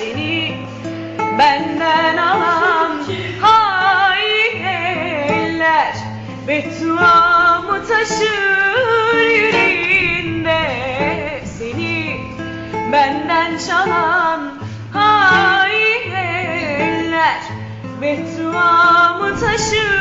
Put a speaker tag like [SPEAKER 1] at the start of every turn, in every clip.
[SPEAKER 1] seni benden alan hain Bedduamı taşır yüreğinde seni benden çalan hain Bedduamı taşır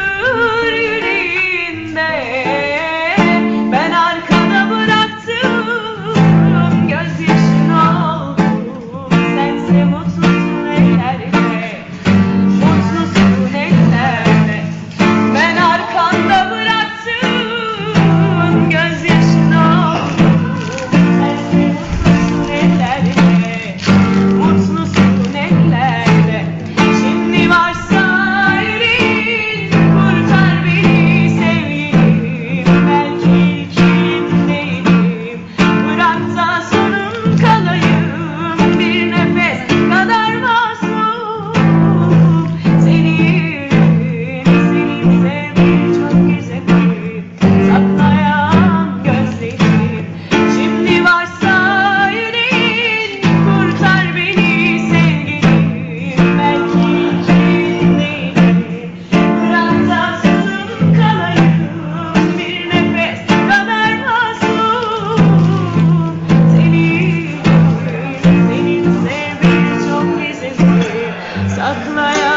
[SPEAKER 1] Saklayan